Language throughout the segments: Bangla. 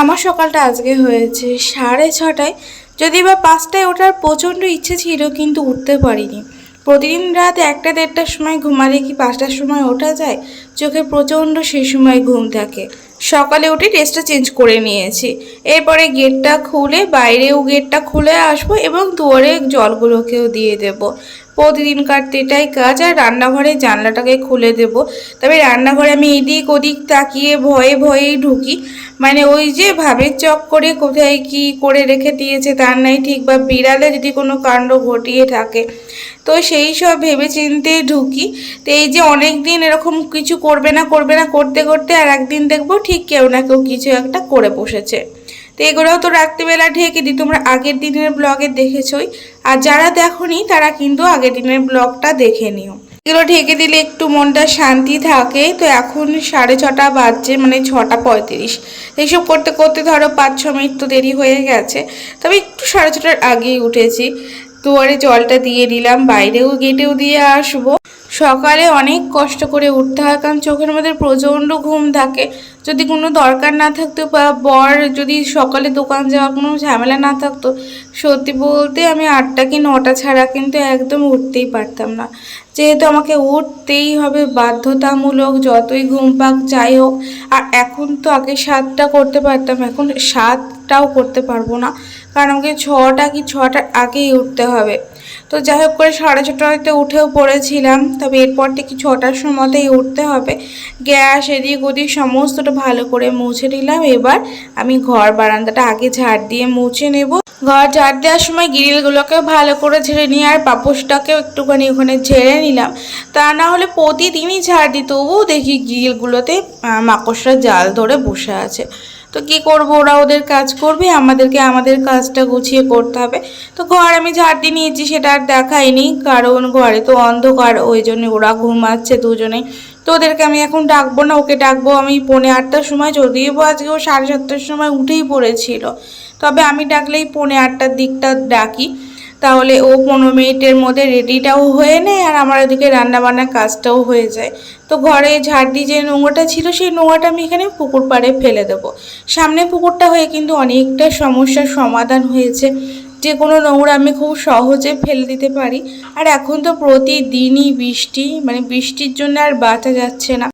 আমার সকালটা আজকে হয়েছে সাড়ে ছটায়। যদি বা পাঁচটায় ওঠার প্রচণ্ড ইচ্ছে ছিল কিন্তু উঠতে পারিনি। প্রতিদিন রাত একটা দেড়টার সময় ঘুমালে কি পাঁচটার সময় ওঠা যায়? চোখে প্রচণ্ড সেই সময় ঘুম থাকে। সকালে উঠে ড্রেসটা চেঞ্জ করে নিয়েছি। এরপরে গেটটা খুলে, বাইরেও গেটটা খুলে আসব এবং দুয়ারে জলগুলোকেও দিয়ে দেব। প্রতিদিনকার এটাই কাজ, আর রান্নাঘরের জানলাটাকে খুলে দেব। তবে রান্নাঘরে আমি এদিক ওদিক তাকিয়ে ভয়ে ভয়েই ঢুকি। মানে ওই যে ভাবের চক করে কোথায় কি করে রেখে দিয়েছে, তার নাই ঠিক বা বিড়ালে যদি কোনো কাণ্ড ঘটিয়ে থাকে। তো সেই সব ভেবে চিন্তেই ঢুকি। তো এই যে অনেক দিন এরকম কিছু করবে না করবে না, করতে করতে আর একদিন দেখব ঠিক কেউ না কেউ কিছু একটা করে বসেছে। তো এগুলোও তো রাত্রিবেলা ঢেকে দিই, তোমরা আগের দিনের ব্লগে দেখেছই। আর যারা দেখোনি, তারা কিন্তু আগের দিনের ব্লগটা দেখে নিও। এগুলো ঢেকে দিলে একটু মনটা শান্তি থাকে। তো এখন সাড়ে ছটা বাজছে মানে ছটা পঁয়ত্রিশ। এইসব করতে করতে ধরো পাঁচ, ছ মিনিট তো দেরি হয়ে গেছে। তবে একটু সাড়ে ছটার আগেই উঠেছি। দুয়ারে জলটা দিয়ে দিলাম বাইরেও গেটেও দিয়ে আসব। সকালে অনেক কষ্ট করে উঠতে হয়, কারণ চোখের মধ্যে প্রচণ্ড ঘুম থাকে। যদি কোনো দরকার না থাকতো বা বর যদি সকালে দোকান যাওয়ার কোনো ঝামেলা না থাকতো, সত্যি বলতে আমি আটটা কি নটা ছাড়া কিন্তু একদম উঠতেই পারতাম না। যেহেতু আমাকে উঠতেই হবে বাধ্যতামূলক, যতই ঘুম পাক যাই হোক, আর এখন তো আগে সাতটা করতে পারতাম, এখন সাতটাও করতে পারব না, কারণ আমাকে ছটা কি ছটার আগেই উঠতে হবে। তো যাই হোক করে সাড়ে ছটাতে উঠেও পড়েছিলাম। তবে এরপর থেকে ছটার সময়তেই উঠতে হবে। গ্যাস, এদিক ওদিক সমস্তটা ভালো করে মুছে নিলাম। এবার আমি ঘর বারান্দাটা আগে ঝাড় দিয়ে মুছে নেব। ঘর ঝাড় দেওয়ার সময় গ্রিলগুলোকে ভালো করে ঝেড়ে নিয়ে আর পাপোশটাকেও একটুখানি ওখানে ঝেড়ে নিলাম। তা না হলে প্রতিদিনই ঝাড় দিই তবুও দেখি গ্রিলগুলোতে মাকড়সার জাল ধরে বসে আছে। তো কি করব? ওরা ওদের কাজ করবে, আমাদেরকে আমাদের কাজটা গুছিয়ে করতে হবে। তো ঘর আমি ঝাড়টি নিয়েছি, সেটা আর দেখাইনি, কারণ ঘরে তো অন্ধকার, ওই জন্য ওরা ঘুমাচ্ছে দুজনে তো ওদেরকে আমি এখন ডাকবো না, ওকে ডাকবো আমি পৌনে আটটার সময়, যদিও আজকে ও সাড়ে সাতটার সময় উঠেই পড়েছিল। তবে আমি ডাকলেই পৌনে আটটার দিকটা ডাকি। তাহলে ও পনেরো মিনিটের মধ্যে রেডিটাও হয়ে নেয় আর আমার ওদিকে রান্নাবান্নার কাজটাও হয়ে যায়। তো ঘরে ঝাড় দিয়ে যে নোংরাটা ছিল সেই নোংরাটা আমি এখানে পুকুর পাড়ে ফেলে দেবো। সামনে পুকুরটা হয়ে কিন্তু অনেকটা সমস্যার সমাধান হয়েছে। যে কোনো নোংরা আমি খুব সহজে ফেলে দিতে পারি। আর এখন তো প্রতিদিনই বৃষ্টি মানে বৃষ্টির জন্য আর বাঁচা যাচ্ছে না।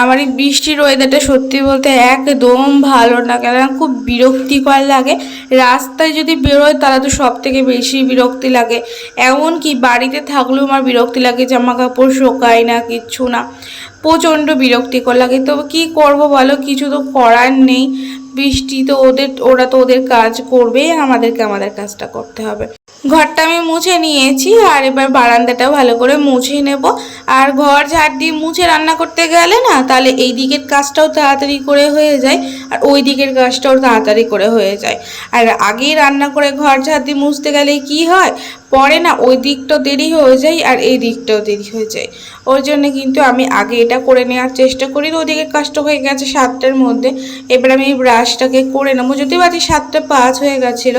আমার এই বৃষ্টির ওয়েদারটা সত্যি বলতে একদম ভালো না। কেন খুব বিরক্তিকর লাগে। রাস্তায় যদি বেরোয়, তাহলে তো সব থেকে বেশি বিরক্তি লাগে। এমন কি বাড়িতে থাকলেও আমার বিরক্তি লাগে জামা কাপড় শোকায় না, কিচ্ছু না। প্রচণ্ড বিরক্তিকর লাগে। তবে কি করব বলো? কিছু তো করার নেই। বৃষ্টি তো ওদের, ওরা তো ওদের কাজ করবে আমাদেরকে আমাদের কাজটা করতে হবে। ঘরটা আমি মুছে নিয়েছি, আর এবার বারান্দাটাও ভালো করে মুছে নেব। আর ঘর ঝাড় দিয়ে মুছে রান্না করতে গেলে না, তাহলে এই দিকের কাজটাও তাড়াতাড়ি করে হয়ে যায়, আর ওই দিকের কাজটাও তাড়াতাড়ি করে হয়ে যায়। আর আগেই রান্না করে ঘর ঝাড় দিয়ে মুছতে গেলে কি হয়? পরে না, ওই দিকটাও দেরি হয়ে যায় আর এই দিকটাও দেরি হয়ে যায়। ওর জন্য কিন্তু আমি আগে এটা করে নেওয়ার চেষ্টা করি। ওদিকে কাজটা হয়ে গেছে সাতটার মধ্যে। এবার আমি ব্রাশটাকে করে নেব। যদি বাজে সাতটা পাঁচ হয়ে গেছিল,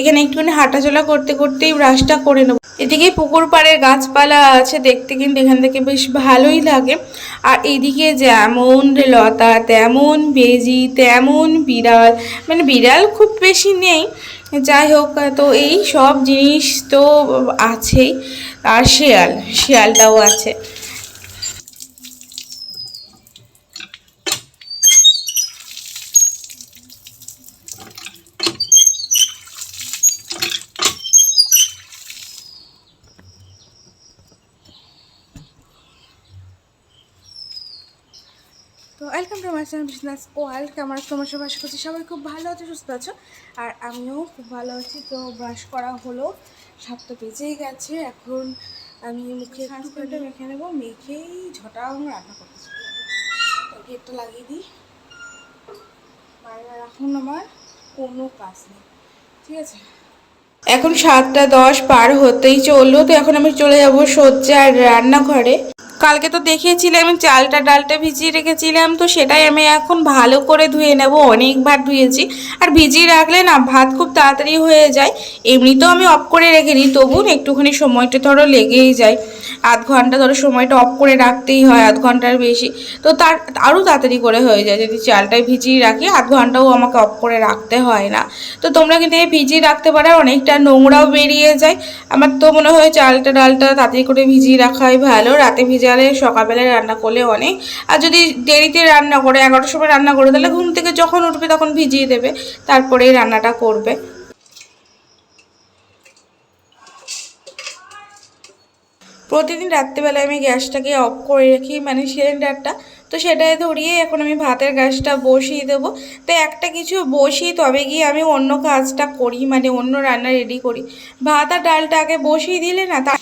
এখানে একটুখানি হাঁটাচলা করতে করতেই ব্রাশটা করে নেব। এদিকে পুকুর পাড়ের গাছপালা আছে, দেখতে কিন্তু এখান থেকে বেশ ভালোই লাগে। আর এদিকে যেমন লতা, তেমন বেজি, তেমন বিড়াল মানে বিড়াল খুব বেশি নেই। যাই হোক তো এই সব জিনিস তো আছেই। আর শেয়াল শেয়ালটাও আছে তো welcome to my channel business world. আমার তোমার সবাই? আশা করছি সবাই খুব ভালো আছে সুস্থ আছো। আর আমিও খুব ভালো আছি। তো ব্রাশ করা হলো সাতটা বেজেই গেছে। এখন আমি মুখে একটুখানি মেখে নেব মেখেই ঝটাং রান্না করতে চলে তো গেটটা লাগিয়ে দিই। বাইরে আর এখন আমার কোনো কাজ নেই। ঠিক আছে? এখন সাতটা দশ পার হতেই চলল। তো এখন আমি চলে যাব সজ্জা আর রান্নাঘরে। কালকে তো দেখিয়েছিলাম, চালটা ডালটা ভিজিয়ে রেখেছিলাম, তো সেটাই আমি এখন ভালো করে ধুয়ে নেব, অনেকবার ধুয়েছি। আর ভিজিয়ে রাখলে না, ভাত খুব তাড়াতাড়ি হয়ে যায়, এমনিতেও আমি অফ করে রেখে দিই তবু একটুখানি সময়টা ধরো লেগেই যায়। আধ ঘণ্টা ধরো সময়টা অফ করে রাখতেই হয়, আধ ঘণ্টার বেশি। তো তার, আরও তাড়াতাড়ি করে হয়ে যায়, যদি চালটাই ভিজিয়ে রাখি, আধ ঘন্টাও আমাকে অফ করে রাখতে হয় না। তো তোমরা কিন্তু এই ভিজিয়ে রাখতে পারো অনেকটা নোংরাও বেরিয়ে যায়। আমার তো মনে হয় চালটা, ডালটা তাড়াতাড়ি করে ভিজিয়ে রাখাই ভালো, রাতে ভিজালে সকালবেলায় রান্না করলে অনেক। আর যদি দেরিতে রান্না করে, এগারোটার সময় রান্না করে, তাহলে ঘুম থেকে যখন উঠবে তখন ভিজিয়ে দেবে, তারপরেই রান্নাটা করবে। প্রতিদিন রাত্রেবেলায় আমি গ্যাসটাকে অফ করে রাখি মানে সিলিন্ডারটা। তো সেটাই ধরিয়ে এখন আমি ভাতের গ্যাসটা বসিয়ে দেবো। তো একটা কিছু বসিয়ে তবে গিয়ে আমি অন্য কাজটা করি মানে অন্য রান্না রেডি করি। ভাত আর ডালটা আগে বসিয়ে দিলে না, তা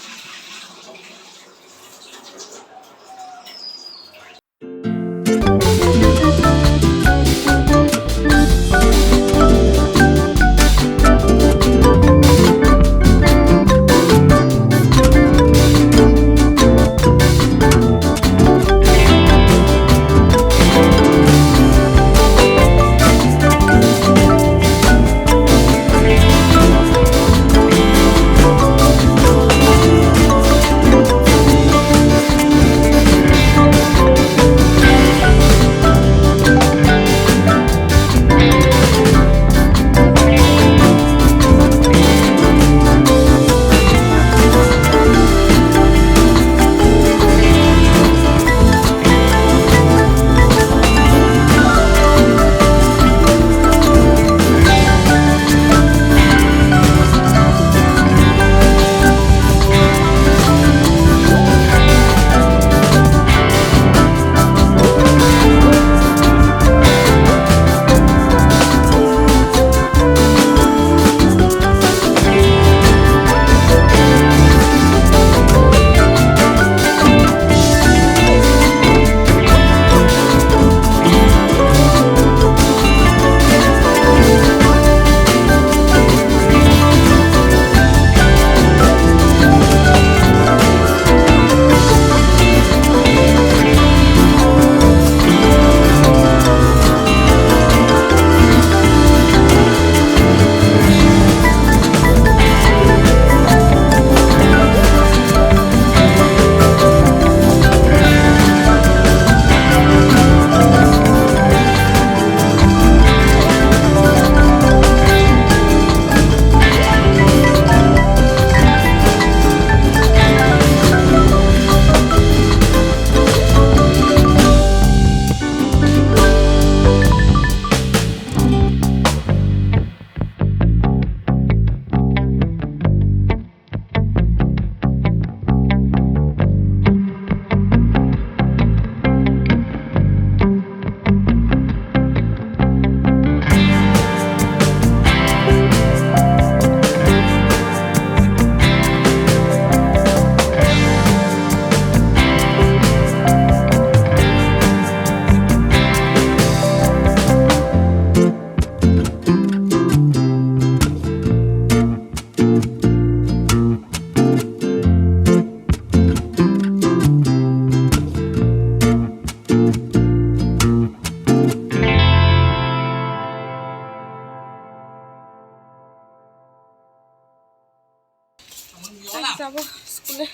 যাব স্কুলে।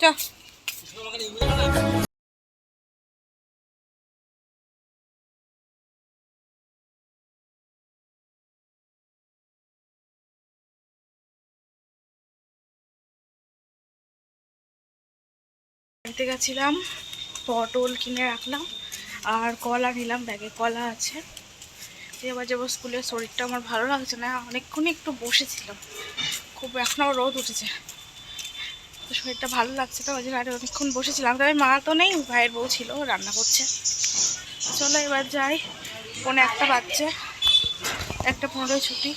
চ। বাড়িতে গেছিলাম পটল কিনে রাখলাম আর কলা নিলাম ব্যাগে কলা আছে। এবার যাব স্কুলে শরীরটা আমার ভালো লাগছে না অনেকক্ষণই একটু বসেছিলাম। খুব এখন আবার রোদ উঠেছে। তো শরীরটা ভালো লাগছে তো, ওই জন্য আর অনেকক্ষণ বসেছিলাম। তবে মা তো নেই, ভাইয়ের বউ ছিল রান্না করছে। চলো এবার যাই পনেরো একটা বাচ্চা একটা পনেরোই ছুটি।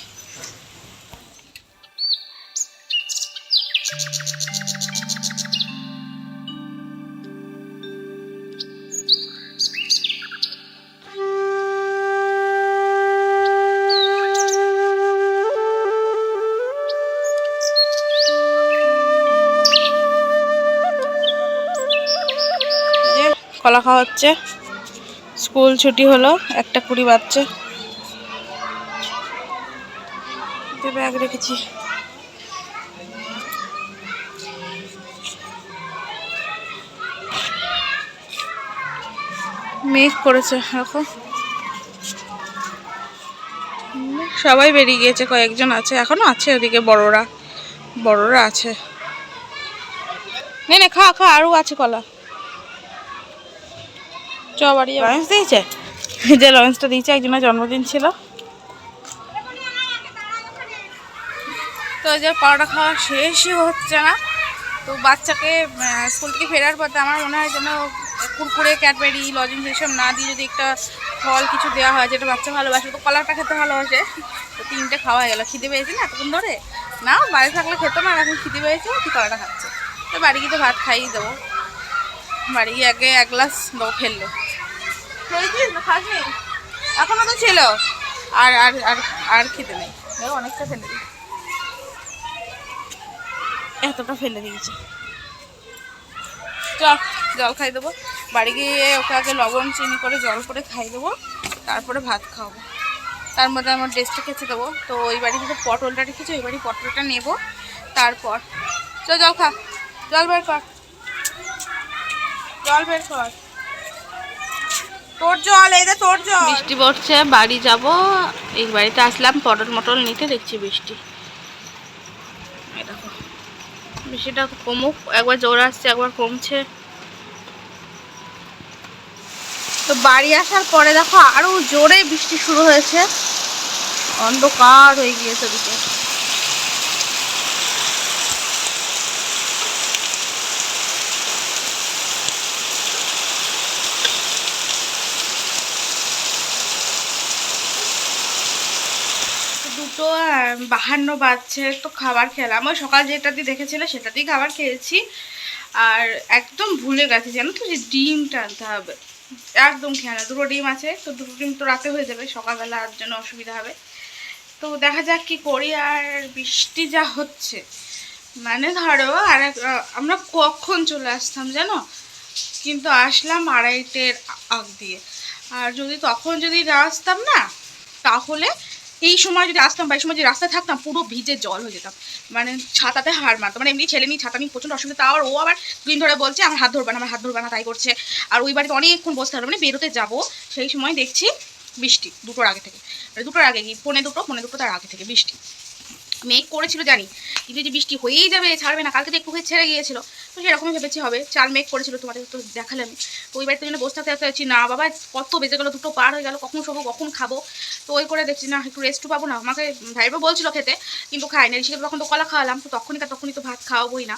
খাওয়া হচ্ছে। স্কুল ছুটি হলো, একটা কুড়ি বাচ্চা ব্যাগ রেখেছি। মেঘ করেছে এখন সবাই বেরিয়ে গিয়েছে, কয়েকজন আছে, এখনও আছে ওদিকে বড়রা। বড়রা আছে। নে খা খা আরও আছে, কলা। বাড়ি লঞ্চ দিয়েছে? যে লঞ্চটা দিয়েছে একজনের জন্মদিন ছিল। তো যে পরোটা খাওয়া শেষই হচ্ছে না। তো বাচ্চাকে স্কুল থেকে ফেরার পথে আমার মনে হয় যেন কুরকুরে ক্যাডবেরি লজেন্স এসব না দিয়ে যদি একটা ফল কিছু দেওয়া হয় যেটা বাচ্চা ভালোবাসে তো কলাটা খেতে ভালোবাসে। তো তিনটে খাওয়া গেল। খিদে পেয়েছে না এতক্ষণ ধরে? না বাড়ি থাকলে খেত না এখন খিদে পেয়েছে কি কলাটা খাচ্ছে? তো বাড়ি গিয়ে তো ভাত খাইয়ে দেবো। বাড়ি গিয়ে আগে এক গ্লাস দেবো ফেলল। খেয়েছিস না খাসনি? এখনও তো ছিল। আর আর আর আর খেতে নেই। অনেকটা ফেলে দিই। এতটা ফেলে দিয়েছে। চল, জল খাই দেবো। বাড়ি গিয়ে ওকে আগে লবণ, চিনি করে জল করে খাই দেবো। তারপরে ভাত খাওয়াবো। তার মধ্যে আমার ড্রেসটা খেতে দেবো। তো ওই বাড়ি থেকে পটলটা রেখেছি, ওই বাড়ি পটলটা নেব। তারপর, চল জল খা। জল বের কর। জল বের কর। তোর জল এই তোর জল। বৃষ্টি পড়ছে বাড়ি যাব। এই বাড়িতে আসলাম পটল মটল নিতে দেখছি বৃষ্টি। দেখো বৃষ্টিটা কমুক একবার জোর আসছে একবার কমছে। তো বাড়ি আসার পরে দেখো আরও জোরে বৃষ্টি শুরু হয়েছে। অন্ধকার হয়ে গিয়েছে ওদিকে দুটো আহ, বাহান্ন বাজছে, তো খাবার খেলাম। ওই সকাল যেটা দিয়ে দেখেছিলে দিয়ে খাবার খেয়েছি। আর একদম ভুলে গেছি, জানো তো, যে ডিমটা আনতে হবে। একদম খেয়াল দুটো ডিম আছে, তো দুটো ডিম তো রাতে হয়ে যাবে, সকালবেলা আর জন্য অসুবিধা হবে। তো দেখা যাক কি করি, আর বৃষ্টি যা হচ্ছে। মানে ধরো, আর আমরা কখন চলে আসতাম জানো? কিন্তু আসলাম আড়াইটের আগ দিয়ে। আর যদি তখন যদি না আসতাম না, তাহলে এই সময় যদি আসতাম বা এই সময় যদি রাস্তায় থাকতাম, পুরো ভিজে জল হয়ে যেতাম। মানে ছাতাতে হার মারতাম। মানে এমনি ছেলে নিয়ে ছাতা নিয়ে প্রচণ্ড অসুবিধা। তাও আর ও আবার দুদিন ধরে বলছে, আমার হাত ধরবে না, আমার হাত ধরবে না। তাই করছে। আর ওই বাড়িতে অনেকক্ষণ বসতে হবে। মানে বেরোতে যাব, সেই সময় দেখছি বৃষ্টি, দুটোর আগে থেকে। মানে দুটোর আগে কি? পনে দুটো পনে দুটো তার আগে থেকে বৃষ্টি। মেঘ করেছিল জানি। কিন্তু যে বৃষ্টি হয়েই যাবে, ছাড়বে না, কালকে তো একটু ছেড়ে গিয়েছিল। তো সেরকমই ভেবেছি হবে। চাল মেঘ করেছিল, তোমাদের তো দেখালে আমি। তো ওই বাড়িতে জন্য বসে থাকতে থাকতে না বাবা, কত বেজে গেলো, দুটো পার হয়ে গেল, কখন শোবো, কখন খাব? তো ওই করে দেখছি, না, একটু রেস্টও পাবো না। আমাকে ভাইবা বলছিল খেতে, কিন্তু খাই না ঋষিকে তখন তো কলা খাওয়ালাম, তো তখনই তখনই তো ভাত খাওয়াবোই না।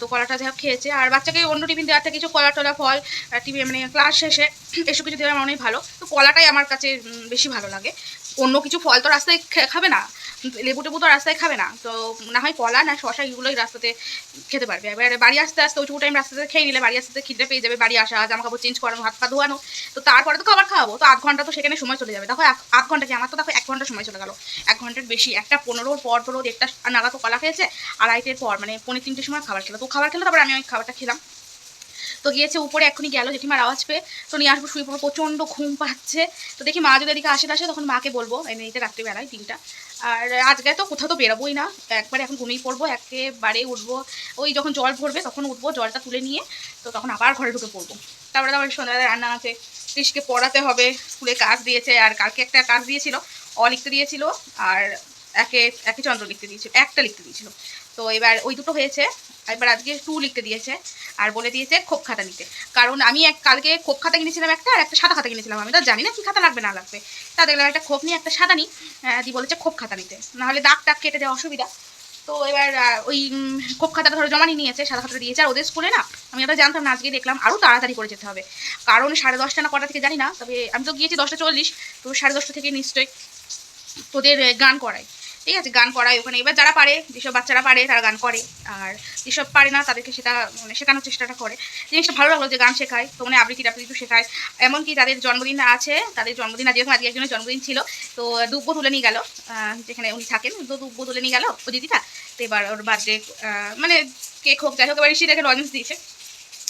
তো কলাটা যা খেয়েছে। আর বাচ্চাকে অন্য টিফিন দেওয়ার থেকে কিছু কলা টলা, ফল টিফিন মানে ক্লাস শেষে, এসব কিছু দেওয়া অনেক ভালো। তো কলাটাই আমার কাছে বেশি ভালো লাগে। অন্য কিছু ফল তো রাস্তায় খাবে না। লেবু টেবু তো রাস্তায় খাবে না। তো না হয় কলা, না শশা এগুলোই রাস্তাতে খেতে পারবে। এবার বাড়ি আসতে আসতে ওইটুকু টাইম রাস্তাতে খেয়ে নিলে বাড়ি আসতে খিদে পেয়ে যাবে, বাড়ি আসা জামা কাপড় চেঞ্জ করানো, হাত পা ধোয়ানো। তো তারপরে তো খাবার খাওয়াবো। তো আধ ঘণ্টা তো সেখানে সময় চলে যাবে। দেখো আধ ঘণ্টা কি? আমার তো দেখো এক ঘণ্টা সময় চলে গেল। এক ঘণ্টার বেশি। একটা পনেরোর পর ধরো একটা নাগা তো কলা খেয়েছে, আড়াইটের পর মানে পনেরো তিনটের সময় খাবার খেলো। তো খাবার খেলো তারপরে আমি ওই খাবারটা খেলাম। তো গিয়েছে, উপরে এখনই গেল, জেঠিমার আওয়াজ পেয়ে। তো নিয়ে আসব, শুয়ে পড়ব, প্রচণ্ড ঘুম পাচ্ছে। তো দেখি মা যদি এদিকে আসে আসে, তখন মাকে বলব এনে দিতে রাত্রিবেলায় তিনটা আর আজকে তো কোথাও তো বেরোবোই না। একবারে এখন ঘুমিয়ে পড়ব, একেবারে উঠবো। ওই যখন জল ভরবে, তখন উঠবো, জলটা তুলে নিয়ে, তো তখন আবার ঘরে ঢুকে পড়ব। তারপরে আবার সন্ধ্যাবেলা রান্না আছে। কৃষকে পড়াতে হবে, স্কুলে কাজ দিয়েছে, আর কালকে একটা কাজ দিয়েছিল, অ লিখতে দিয়েছিল, আর একে একে চন্দ্র লিখতে দিয়েছিল, একটা লিখতে দিয়েছিল। তো এবার ওই দুটো হয়েছে, এবার আজকে টু লিখতে দিয়েছে, আর বলে দিয়েছে খোপ খাতা নিতে। কারণ আমি এক, কালকে খোপ খাতা কিনেছিলাম একটা আর একটা সাদা খাতা কিনেছিলাম, আমি তো জানি না কি খাতা লাগবে, না লাগবে। তা দেখলাম একটা খোপ নিয়ে একটা সাদা নিই দি বলেছে খোপ খাতা নিতে। নাহলে দাগ টাগ কেটে দেওয়া অসুবিধা। তো এবার ওই খোপ খাতাটা ধরো জমা নিয়েছে, সাদা খাতাটা দিয়েছে, আর ওদের স্কুলে না, আমি ওটা জানতাম না, আজকে দেখলাম আরও তাড়াতাড়ি করে যেতে হবে। কারণ সাড়ে দশটা না কটা থেকে জানি না, তবে আমি তো গিয়েছি দশটা চল্লিশ, তো সাড়ে দশটা থেকে নিশ্চয়ই তোদের গান করায় ঠিক আছে, গান করায় ওখানে। এবার যারা পারে, যেসব বাচ্চারা পারে, তারা গান করে। আর যেসব পারে না, তাদেরকে সেটা মানে শেখানোর চেষ্টাটা করে। জিনিসটা ভালো লাগল যে গান শেখায় তো মানে আবৃত্তি টাবৃত্তি শেখায়। এমনকি তাদের জন্মদিন আছে, তাদের জন্মদিন আজ যেরকম আজকে একজনের জন্মদিন ছিল, তো দুব্ব তুলে নিয়ে গেল যেখানে উনি থাকেন। তো দুব্ব তুলে নিয়ে গেল ও দিদিটা তো এবার ওর বার্থডে মানে কেক হোক, যাই হোক, এবার ঋষি দেখে লজেন্স দিয়েছে।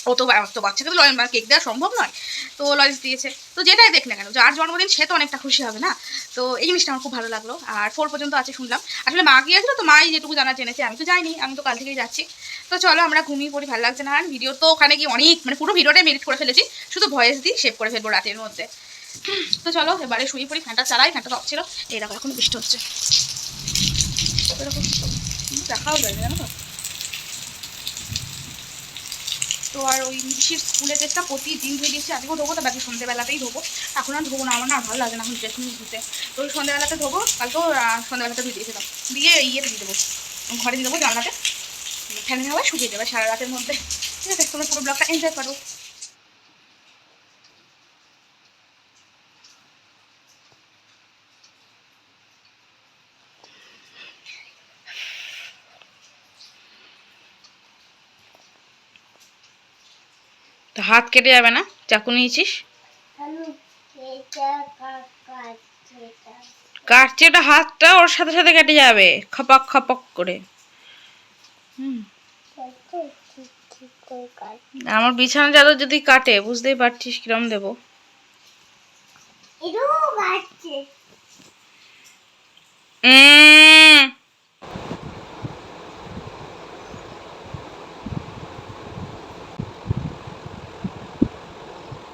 ও তো তো বাচ্চাকে তো লজেন্স কেক দেওয়া সম্ভব নয়। তো লজেন্স দিয়েছে। তো যেটাই দেখ না কেন যার জন্মদিন, সে তো অনেকটা খুশি হবে না? তো এই জিনিসটা আমার খুব ভালো লাগল। আর ফোর পর্যন্ত আছে শুনলাম। আসলে মা গিয়েছিল তো? মাই যেটুকু জানা জেনেছে, আমি তো যাইনি আমি তো কাল থেকেই যাচ্ছি। তো চলো আমরা ঘুমিয়ে পড়ি, ভালো লাগছে না। আর ভিডিও তো ওখানে গিয়ে অনেক মানে পুরো ভিডিওটাই মেডিট করে ফেলেছি। শুধু ভয়েস দিয়ে সেভ করে ফেলব রাতের মধ্যে। তো চলো, এবারে শুয়ে পড়ি, ফ্যানটা চালাই, ফ্যানটা অফ ছিল। এই এখন বৃষ্টি হচ্ছে। দেখাও যায় জানো তো? তো আর ওই মিষ্টির স্কুলের ড্রেসটা প্রতিদিন ধুয়ে দিয়েছি। আজকেও ধোবো তো, বাকি সন্ধ্যেবেলাতেই ধোবো। এখন আর ধোবো না, আমার না ভালো লাগে না, এখন ড্রেস নিয়ে ধুতে। তো ওই সন্ধ্যেবেলাতে ধোবো কালকেও সন্ধ্যেবেলাতে ধুয়ে দিয়েছিলাম। দিয়ে ইয়েতে দিয়ে দেবো, ঘরে দিয়ে দেবো জানলাতে। ফ্যানের হাওয়ায় শুকিয়ে দেবে সারা রাতের মধ্যে। ঠিক আছে, তোমরা পুরো ব্লগটা এনজয় করো। হাত কেটে যাবে না? চাকু নিয়েছিস? কাটছি ওটা হাতটা ওর সাথে সাথে কেটে যাবে। খপাক খপাক করে। আমার বিছানা চাদর যদি কাটে বুঝতেই পারছিস কিরম দেবো। কাটছে উম, এটা এটা মানে হ্যাঁ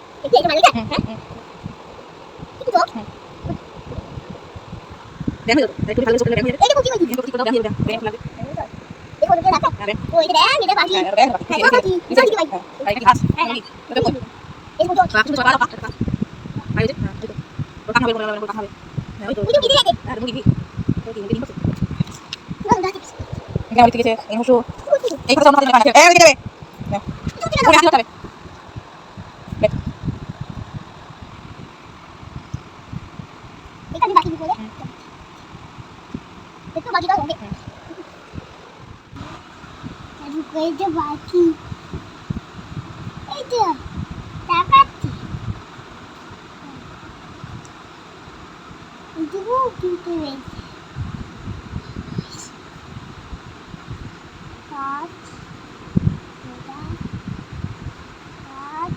হ্যাঁ একটু তো এটা কোথায় হইছে দেখো দেখো রাখা ও এটা দেখ এটা বাকি হ্যাঁ এটা বাকি এটা কি বাকি এই মতো এটা কি দেখে দাঁড়াতে এটা আমি বলে একটু বাকি হবে বাকি এইটা টাকাচ্ছি এইটুকু কিনতে রয়েছে পাঁচ এটা পাঁচ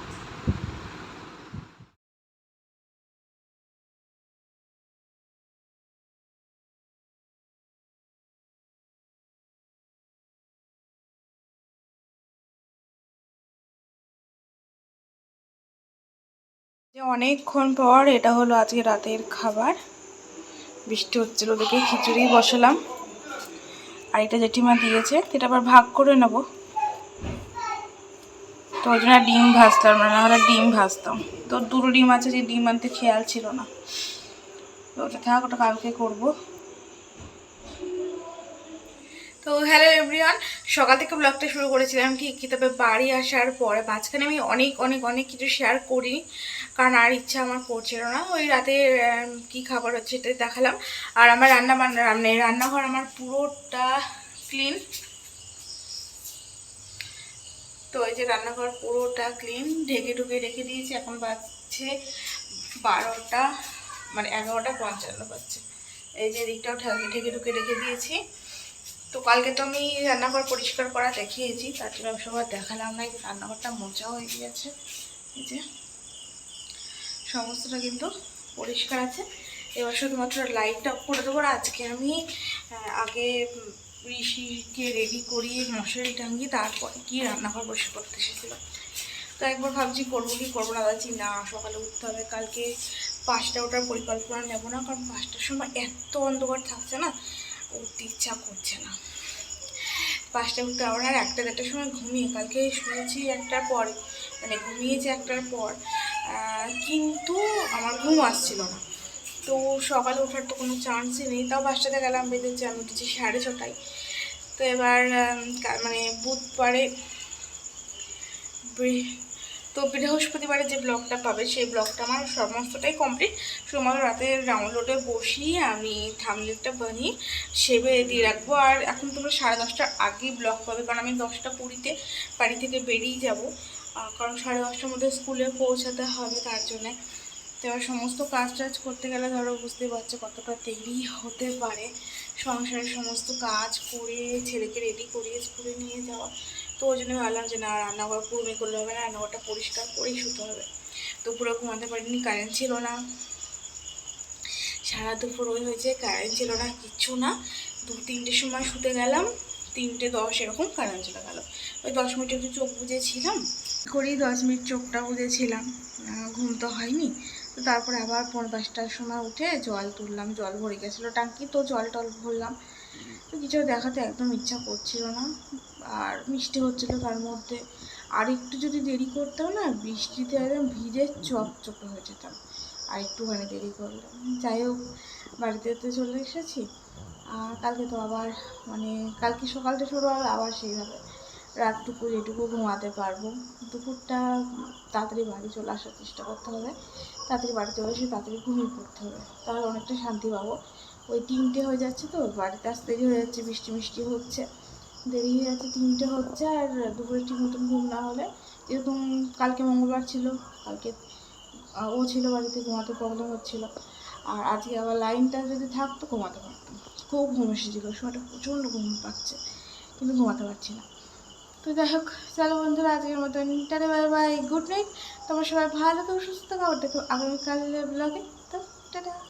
যে অনেকক্ষণ পর এটা হলো আজকে রাতের খাবার। বৃষ্টি হচ্ছিল দেখে খিচুড়ি বসালাম। আর এটা জেঠিমা দিয়েছে, সেটা আবার ভাগ করে নেব। তো ওই জন্য ডিম ভাজতাম না হলে ডিম ভাজতাম। তো দুটো ডিম আছে, যে ডিম আনতে খেয়াল ছিল না। তো ওটা থাক, ওটা কালকে করব। তো হ্যালো এভরিওয়ান সকাল থেকে ব্লগটা শুরু করেছিলাম ঠিক কি তবে বাড়ি আসার পরে, মাঝখানে আমি অনেক অনেক অনেক কিছু শেয়ার করিনি, কারণ আর ইচ্ছা আমার করছিল না। ওই রাতে কি খাবার হচ্ছে সেটাই দেখালাম। আর আমার রান্না মানে রান্নাঘর আমার পুরোটা ক্লিন তো এই যে রান্নাঘর পুরোটা ক্লিন ঢেকে ঢুকে রেখে দিয়েছি, এখন বাজছে বারোটা মানে এগারোটা পঞ্চান্ন বাজছে। এই যে দিকটাও ঢেকে ঢুকে রেখে দিয়েছি। তো কালকে তো আমি রান্নাঘর পরিষ্কার করা দেখিয়েছি, তার জন্য আমি সবার দেখালাম না রান্নাঘরটা মোচা হয়ে গিয়েছে যে। সমস্তটা কিন্তু পরিষ্কার আছে। এবার শুধুমাত্র লাইটটা অফ করে দেবো আজকে আমি আগে ঋষিকে রেডি করিয়ে মশারি টাঙিয়ে তারপরে কি রান্নাঘর পরিষ্কার করতে এসেছিলাম। তো একবার ভাবছি করব কি করব না, ভাবছি না, সকালে উঠতে হবে, কালকে পাঁচটা ওটার পরিকল্পনা নেব না, কারণ পাঁচটার সময় এত অন্ধকার থাকছে না উঠতে ইচ্ছা করছে না। পাঁচটা উঠতে আবার আর একটা দেড়টার সময় ঘুমিয়ে, কালকে শুয়েছি একটার পর মানে ঘুমিয়েছি একটার পর। কিন্তু আমার ঘুম আসছিল না। তো সকালে ওঠার তো কোনো চান্সই নেই। তাও পাঁচটাতে গেলাম, বেঁধেছে আমি, উঠেছি সাড়ে ছটায়। তো এবার মানে বুধবারে তো বৃহস্পতিবারে যে ব্লগটা পাবে, সেই ব্লগটা আমার সমস্তটাই কমপ্লিট শুধুমাত্র রাতে ডাউনলোডে বসিয়ে আমি থামলেটটা বানিয়ে সেবে দিয়ে রাখব। আর এখন তোমরা সাড়ে দশটার আগেই ব্লগ পাবে, কারণ আমি দশটা কুড়িতে বাড়ি থেকে বেরিয়ে যাব। কারণ সাড়ে দশটার মধ্যে স্কুলে পৌঁছাতে হবে তার জন্যে। তো এবার সমস্ত কাজ টাজ করতে গেলে ধরো বুঝতে পারছ কতটা দেরি হতে পারে। সংসারের সমস্ত কাজ করে ছেলেকে রেডি করিয়ে স্কুলে নিয়ে যাওয়া। তো ওই জন্য ভাবলাম যে না, রান্নাঘর পুরোমি করলে হবে না, রান্নাঘরটা পরিষ্কার করেই শুতে হবে। তো পুরো ঘুমাতে পারিনি কারেন্ট ছিল না। সারা দুপুর ওই হয়েছে কারেন্ট ছিল না, কিচ্ছু না। দু, তিনটের সময় শুতে গেলাম, তিনটে দশ এরকম কারেন্ট চলে গেল। ওই দশ মিনিট একটু চোখ বুঝেছিলাম করেই দশ মিনিট চোখটা বুঝেছিলাম ঘুম তো হয়নি। তো তারপরে আবার পনেরো দশটার সময় উঠে জল তুললাম, জল ভরে গেছিল টাঙ্কি, তো জল টল ভরলাম। তো কিছু দেখাতে একদম ইচ্ছা করছিল না। আর মিষ্টি হচ্ছিল তার মধ্যে। আর একটু যদি দেরি করতাম না, বৃষ্টিতে একদম ভিজে চকচকে হয়ে যেতাম। আর একটুখানি দেরি করলাম। যাই হোক, বাড়িতে তো চলে এসেছি। আর কালকে তো আবার মানে কালকে সকালটা শুরু হবে, আবার সেইভাবে রাতটুকু যেটুকু ঘুমাতে পারব। দুপুরটা তাড়াতাড়ি বাড়ি চলে আসার চেষ্টা করতে হবে। তাড়াতাড়ি বাড়ি চলে এসে তাড়াতাড়ি ঘুমিয়ে পড়তে হবে। তাহলে অনেকটা শান্তি পাবো। ওই তিনটে হয়ে যাচ্ছে তো, বাড়িতে আসতে দেরি হয়ে যাচ্ছে, বৃষ্টি মিষ্টি হচ্ছে। দেরি হয়ে যাচ্ছে, তিনটে হচ্ছে আর দুপুরে ঠিক মতন ঘুম না হলে এরকম কালকে মঙ্গলবার ছিল, কালকে ও ছিল বাড়িতে, ঘুমাতে প্রবলেম হচ্ছিল। আর আজকে আবার লাইনটা যদি থাকতো, ঘুমাতে পারতাম। খুব ঘুম এসেছিল সময়টা প্রচণ্ড ঘুম পাচ্ছে, কিন্তু ঘুমাতে পারছি না। তো যাই হোক, চলো বন্ধুরা, আজকের মতন tata, bye bye, good night. তোমরা সবাই ভালো তো সুস্থ খাবার দেখো আগামীকালের ব্লগে তো টাটা।